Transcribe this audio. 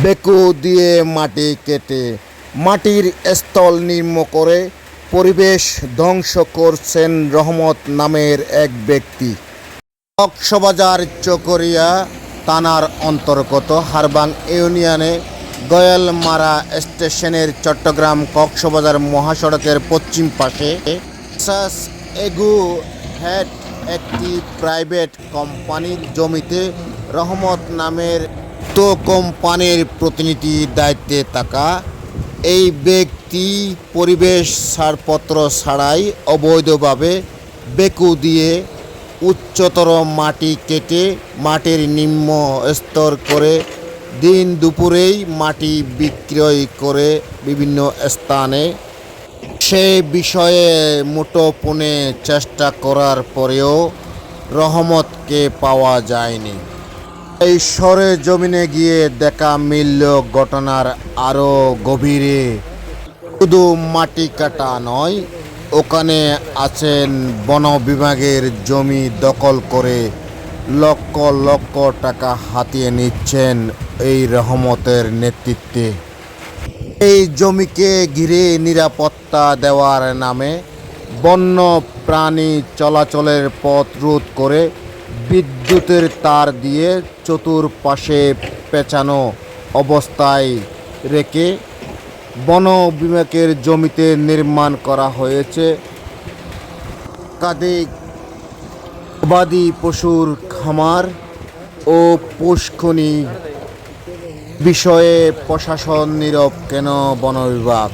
বেকু দিয়ে মাটি কেটে মাটির স্থল নির্ম করে পরিবেশ ধ্বংস করছেন রহমত নামের এক ব্যক্তি। কক্সবাজার চকরিয়া থানার অন্তর্গত হারবাং ইউনিয়নে গয়ালমারা স্টেশনের চট্টগ্রাম কক্সবাজার মহাসড়কের পশ্চিম পাশে এগু হেড একটি প্রাইভেট কোম্পানির জমিতে রহমত নামের তো কোম্পানির প্রতিনিধি দায়িত্বে থাকা এই ব্যক্তি পরিবেশ ছাড়পত্র ছাড়াই অবৈধভাবে বেকু দিয়ে উচ্চতর মাটি কেটে মাটির নিম্ন স্তর করে দিন দুপুরেই মাটি বিক্রয় করে বিভিন্ন স্থানে। সে বিষয়ে মুঠোপনে চেষ্টা করার পরেও রহমতকে পাওয়া যায়নি। এই সরে জমিনে গিয়ে দেখা মিলল ঘটনার আরও গভীরে। শুধু মাটি কাটা নয়, ওখানে আছেন বন বিভাগের জমি দখল করে লক্ষ লক্ষ টাকা হাতিয়ে নিচ্ছেন এই রহমতের নেতৃত্বে। এই জমিকে ঘিরে নিরাপত্তা দেওয়ার নামে বন্য প্রাণী চলাচলের পথ রোধ করে বিদ্যুতের তার দিয়ে চতুর্পাশে পেঁচানো অবস্থায় রেখে বন বিভাগের জমিতে নির্মাণ করা হয়েছে। কাদে গবাদি পশুর খামার ও পুষ্কনি বিষয়ে প্রশাসন নীরব কেন বন বিভাগ?